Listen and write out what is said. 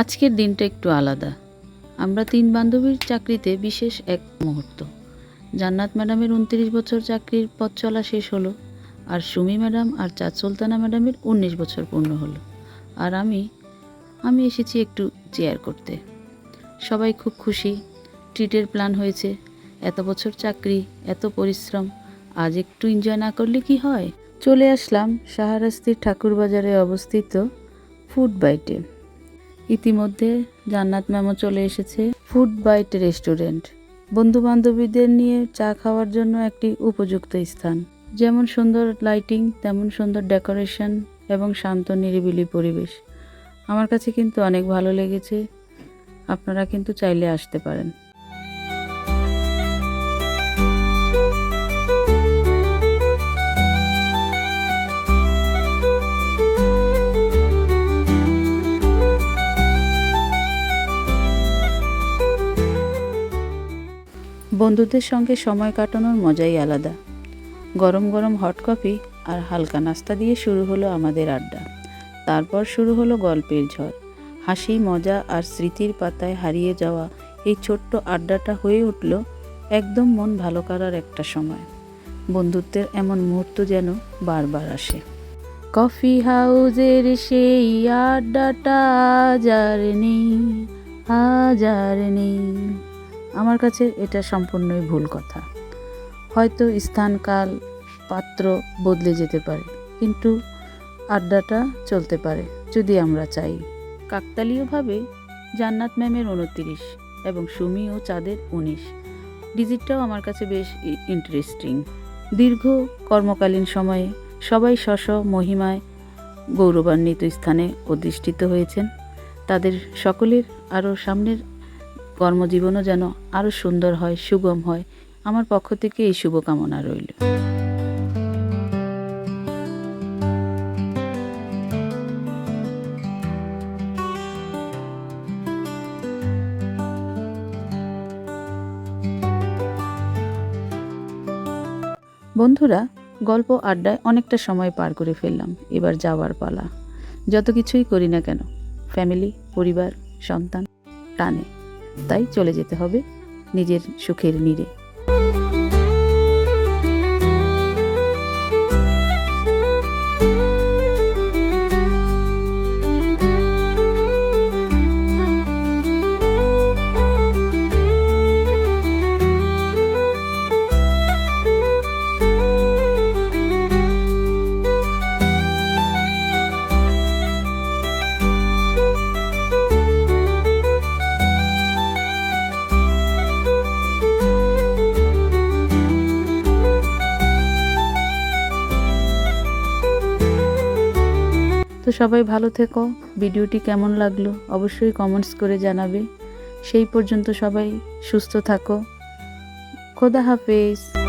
আজকের দিনটা একটু আলাদা। আমরা তিন বান্ধবীর চাকরিতে বিশেষ এক মুহূর্ত। জান্নাত ম্যাডামের উনত্রিশ বছর চাকরির পথ চলা শেষ হলো আর সুমি ম্যাডাম আর চাঁদ সুলতানা ম্যাডামের উনিশ বছর পূর্ণ হলো। আর আমি আমি এসেছি একটু চেয়ার করতে। সবাই খুব খুশি, ট্রিটের প্ল্যান হয়েছে। এত বছর চাকরি, এত পরিশ্রম, আজ একটু এনজয় না করলে কি হয়? চলে আসলাম সাহারাস্তির ঠাকুরবাজারে অবস্থিত ফুড বাইটে ইতিমধ্যে জান্নাত ম্যামও চলে এসেছে ফুড বাইট রেস্টুরেন্ট বন্ধু বান্ধবীদের নিয়ে চা খাওয়ার জন্য একটি উপযুক্ত স্থান। যেমন সুন্দর লাইটিং তেমন সুন্দর ডেকোরেশন এবং শান্ত, নিরিবিলি পরিবেশ। আমার কাছে কিন্তু অনেক ভালো লেগেছে। আপনারা কিন্তু চাইলে আসতে পারেন। বন্ধুদের সঙ্গে সময় কাটানোর মজাই আলাদা। গরম গরম হট কফি আর হালকা নাস্তা দিয়ে শুরু হলো আমাদের আড্ডা। তারপর শুরু হলো গল্পের ঝড়। হাসি, মজা আর স্মৃতির পাতায় হারিয়ে যাওয়া এই ছোট্ট আড্ডাটা হয়ে উঠল একদম মন ভালো করার একটা সময়। বন্ধুত্বের এমন মুহূর্ত যেন বারবার আসে। কফি হাউজের সেই আড্ডাটা আজ আর নেই, আজ আর নেই। আমার কাছে এটা সম্পূর্ণই ভুল কথা। হয়তো স্থান কাল পাত্র বদলে যেতে পারে, কিন্তু আড্ডাটা চলতে পারে, যদি আমরা চাই। কাকতালীয়ভাবে জান্নাত ম্যামের উনত্রিশ এবং সুমি ও চাঁদের উনিশ। ডিজিটটাও আমার কাছে বেশ ইন্টারেস্টিং দীর্ঘ কর্মকালীন সময়ে সবাই স্ব মহিমায় গৌরবান্বিত স্থানে অধিষ্ঠিত হয়েছেন। তাদের সকলের আরও সামনের কর্মজীবনও যেন আরও সুন্দর হয়, সুগম হয়। আমার পক্ষ থেকে এই শুভকামনা রইল। বন্ধুরা, গল্প আড্ডায় অনেকটা সময় পার করে ফেললাম। এবার যাওয়ার পালা। যত কিছুই করি না কেন ফ্যামিলি পরিবার, সন্তান টানে তাই চলে যেতে হবে নিজের সুখের নীড়ে। সবাই ভালো থেকো। ভিডিওটি কেমন লাগল অবশ্যই কমেন্টস করে জানাবে। সেই পর্যন্ত সবাই সুস্থ থাকো। খোদা হাফেজ।